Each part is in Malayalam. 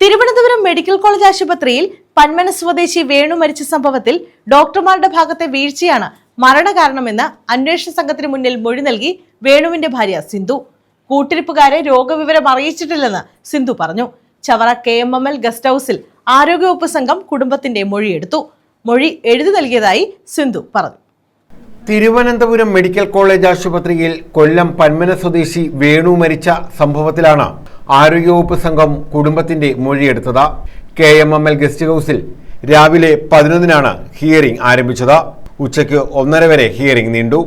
തിരുവനന്തപുരം മെഡിക്കൽ കോളേജ് ആശുപത്രിയിൽ പന്മന സ്വദേശി വേണു മരിച്ച സംഭവത്തിൽ ഡോക്ടർമാരുടെ ഭാഗത്തെ വീഴ്ചയാണ് മരണകാരണമെന്ന് അന്വേഷണ സംഘത്തിന് മുന്നിൽ മൊഴി നൽകി വേണുവിന്റെ ഭാര്യ സിന്ധു. കൂട്ടിരിപ്പുകാരെ രോഗവിവരം അറിയിച്ചിട്ടില്ലെന്ന് സിന്ധു പറഞ്ഞു. Chavara K M M L guest ഹൌസിൽ ആരോഗ്യവകുപ്പ് സംഘം കുടുംബത്തിന്റെ മൊഴിയെടുത്തു. മൊഴി എഴുതി നൽകിയതായി സിന്ധു പറഞ്ഞു. തിരുവനന്തപുരം മെഡിക്കൽ കോളേജ് ആശുപത്രിയിൽ കൊല്ലം പന്മന സ്വദേശി വേണു മരിച്ച സംഭവത്തിലാണ് ആരോഗ്യവകുപ്പ് സംഘം കുടുംബത്തിന്റെ മൊഴിയെടുത്തത്. K M M L guest ഹൌസിൽ രാവിലെ പതിനൊന്നിനാണ് ഹിയറിംഗ് ആരംഭിച്ചത്. ഉച്ചയ്ക്ക് ഒന്നര വരെ ഹിയറിംഗ് നീണ്ടു.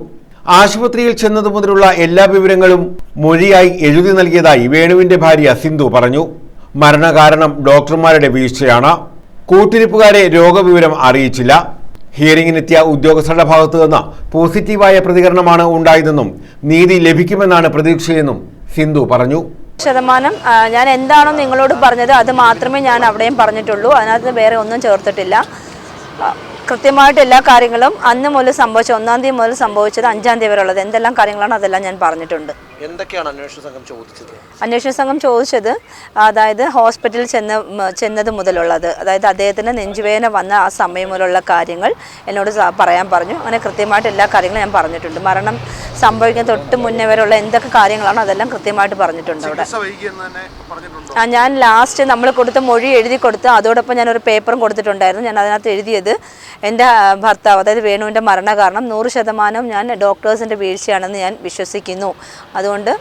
ആശുപത്രിയിൽ ചെന്നതു മുതലുള്ള എല്ലാ വിവരങ്ങളും മൊഴിയായി എഴുതി നൽകിയതായി വേണുവിന്റെ ഭാര്യ സിന്ധു പറഞ്ഞു. മരണകാരണം ഡോക്ടർമാരുടെ വീഴ്ചയാണ്. കൂട്ടിരിപ്പുകാരെ രോഗവിവരം അറിയിച്ചില്ല. ഹിയറിംഗിനെത്തിയ ഉദ്യോഗസ്ഥരുടെ ഭാഗത്തു നിന്ന് പോസിറ്റീവായ പ്രതികരണമാണ് ഉണ്ടായതെന്നും നീതി ലഭിക്കുമെന്നാണ് പ്രതീക്ഷയെന്നും സിന്ധു പറഞ്ഞു. ശതമാനം ഞാൻ എന്താണോ നിങ്ങളോട് പറഞ്ഞത് അത് മാത്രമേ ഞാൻ അവിടെയും പറഞ്ഞിട്ടുള്ളൂ. അതിനകത്ത് വേറെ ഒന്നും ചേർത്തിട്ടില്ല. കൃത്യമായിട്ട് എല്ലാ കാര്യങ്ങളും അന്ന് മുതൽ സംഭവിച്ച ഒന്നാം തീയതി മുതൽ സംഭവിച്ചത് അഞ്ചാം തീയതി വരെ ഉള്ളത് എന്തെല്ലാം കാര്യങ്ങളാണ് അതെല്ലാം ഞാൻ പറഞ്ഞിട്ടുണ്ട്. എന്തൊക്കെയാണ് അന്വേഷണ സംഘം ചോദിച്ചത്? അന്വേഷണ സംഘം ചോദിച്ചത് അതായത് ഹോസ്പിറ്റലിൽ ചെന്ന് ചെന്നത് മുതലുള്ളത്. അതായത് അദ്ദേഹത്തിന് നെഞ്ചുവേദന വന്ന ആ സമയം മുതലുള്ള കാര്യങ്ങൾ എന്നോട് പറയാൻ പറഞ്ഞു. അങ്ങനെ കൃത്യമായിട്ട് എല്ലാ കാര്യങ്ങളും ഞാൻ പറഞ്ഞിട്ടുണ്ട്. മരണം സംഭവിക്കുന്ന തൊട്ട് മുന്നേ വരെയുള്ള എന്തൊക്കെ കാര്യങ്ങളാണ് അതെല്ലാം കൃത്യമായിട്ട് പറഞ്ഞിട്ടുണ്ട് അവിടെ. ആ ഞാൻ ലാസ്റ്റ് നമ്മൾ കൊടുത്ത മൊഴി എഴുതി കൊടുത്ത് അതോടൊപ്പം ഒരു പേപ്പറും കൊടുത്തിട്ടുണ്ടായിരുന്നു. ഞാൻ അതിനകത്ത് എഴുതിയത് എന്റെ ഭർത്താവ് അതായത് വേണുവിന്റെ മരണകാരണം നൂറ് ശതമാനം ഞാൻ ഡോക്ടേഴ്സിന്റെ വീഴ്ചയാണെന്ന് ഞാൻ വിശ്വസിക്കുന്നു. അതുകൊണ്ട്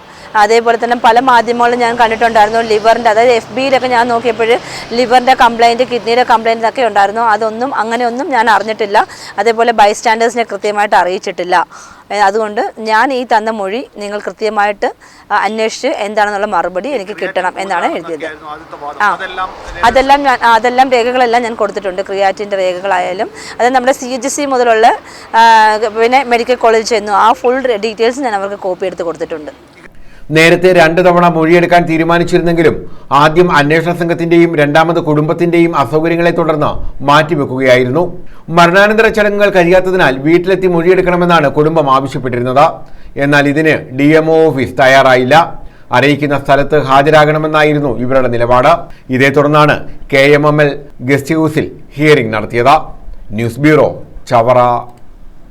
അതേപോലെ തന്നെ പല മാധ്യമങ്ങളും ഞാൻ കണ്ടിട്ടുണ്ടായിരുന്നു. ലിവറിന്റെ അതായത് എഫ് ബിയിലൊക്കെ ഞാൻ നോക്കിയപ്പോൾ ലിവറിന്റെ കംപ്ലൈന്റ് കിഡ്നിയുടെ കംപ്ലൈന്റ് ഒക്കെ ഉണ്ടായിരുന്നു. അതൊന്നും അങ്ങനെയൊന്നും ഞാൻ അറിഞ്ഞിട്ടില്ല. അതേപോലെ ബൈസ്റ്റാൻഡേഴ്സിനെ കൃത്യമായിട്ട് അറിയിച്ചിട്ടില്ല. അതുകൊണ്ട് ഞാൻ ഈ തന്ന മൊഴി നിങ്ങൾ കൃത്യമായിട്ട് അന്വേഷിച്ച് എന്താണെന്നുള്ള മറുപടി എനിക്ക് കിട്ടണം എന്നാണ് എഴുതിയത്. ആ അതെല്ലാം ഞാൻ അതെല്ലാം രേഖകളെല്ലാം ഞാൻ കൊടുത്തിട്ടുണ്ട് ക്രിയാറ്റിന്റെ രേഖകളായാലും. അത് നമ്മുടെ സി എച്ച് സി മുതലുള്ള പിന്നെ മെഡിക്കൽ കോളേജ് ചെന്നു ആ ഫുൾ ഡീറ്റെയിൽസ് ഞാൻ അവർക്ക് കോപ്പി എടുത്ത് കൊടുത്തിട്ടുണ്ട്. നേരത്തെ രണ്ടു തവണ മൊഴിയെടുക്കാൻ തീരുമാനിച്ചിരുന്നെങ്കിലും ആദ്യം അന്വേഷണ സംഘത്തിന്റെയും രണ്ടാമത് കുടുംബത്തിന്റെയും അസൗകര്യങ്ങളെ തുടർന്ന് മാറ്റിവെക്കുകയായിരുന്നു. മരണാനന്തര ചടങ്ങുകൾ കഴിയാത്തതിനാൽ വീട്ടിലെത്തി മൊഴിയെടുക്കണമെന്നാണ് കുടുംബം ആവശ്യപ്പെട്ടിരുന്നത്. എന്നാൽ ഇതിന് ഡി ഓഫീസ് തയ്യാറായില്ല. അറിയിക്കുന്ന സ്ഥലത്ത് ഹാജരാകണമെന്നായിരുന്നു ഇവരുടെ നിലപാട്. ഇതേ തുടർന്നാണ് K M M L guest ഹൗസിൽ ഹിയറിംഗ് നടത്തിയത്. News bureau Chavara.